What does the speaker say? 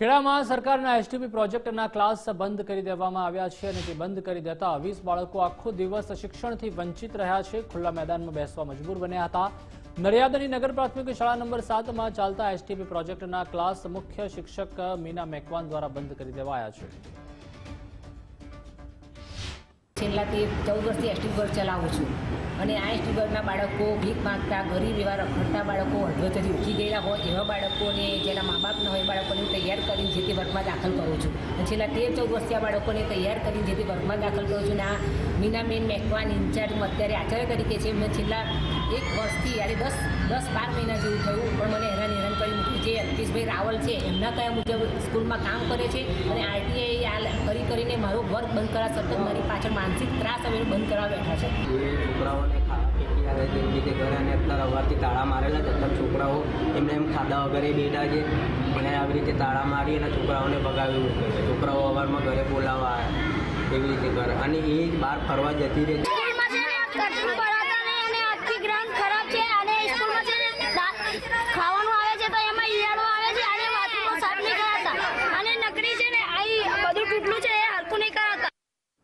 ખેડામાં સરકારના એસટીપી પ્રોજેક્ટના ક્લાસ બંધ કરી દેવામાં આવ્યા છે અને તે બંધ કરી દેતા વીસ બાળકો આખો દિવસ શિક્ષણથી વંચિત રહ્યા છે. ખુલ્લા મેદાનમાં બેસવા મજબૂર બન્યા હતા. નડિયાદની નગર પ્રાથમિક શાળા નંબર સાતમાં ચાલતા એસટીપી પ્રોજેક્ટના ક્લાસ મુખ્ય શિક્ષક મીના મેકવાન દ્વારા બંધ કરી દેવાયા છે. છેલ્લા તે ચૌદ વર્ષથી એસટી બસ ચલાવું છું અને આ એસટી બસના બાળકો ભીખ માગતા, ગરીબ એવા રખડતા બાળકો અડધોથી ઉઠી ગયેલા હોય, એવા બાળકોને, જેના મા બાપ ન હોય બાળકોને તૈયાર કરીને જે તે વર્ગમાં દાખલ કરું છું. અને છેલ્લા તેર ચૌદ વર્ષથી આ બાળકોને તૈયાર કરીને જે તે વર્ગમાં દાખલ કરું છું અને આ મીનાબેન મેકવાન ઇન્ચાર્જ અત્યારે આચાર્ય તરીકે છે. મેં છેલ્લા એક વર્ષથી યારે દસ દસ બાર મહિના જેવું થયું, પણ મને હેરાન હેરાન કરી મૂક્યું જે અલ્પેશભાઈ રાવલ છે, એમના કયા મુજબ સ્કૂલમાં કામ કરે છે અને આરટીઆઈ આ કરી કરીને મારો વર્ગ બંધ કરવા સતત મારી પાછળ માનસિક ત્રાસ હવે બંધ કરવા બેઠા છે. છે ઘરે અને અત્યારે અવારથી તાળા મારેલા છે. અત્યારે છોકરાઓ એમને એમ ખાધા વગર બેઠા છે. અને આવી રીતે તાળા મારી અને છોકરાઓને ભગાવી મૂકે છે. છોકરાઓ અવારમાં ઘરે બોલાવવા એવી રીતે કરે. અને એ બહાર ફરવા જતી રહે છે.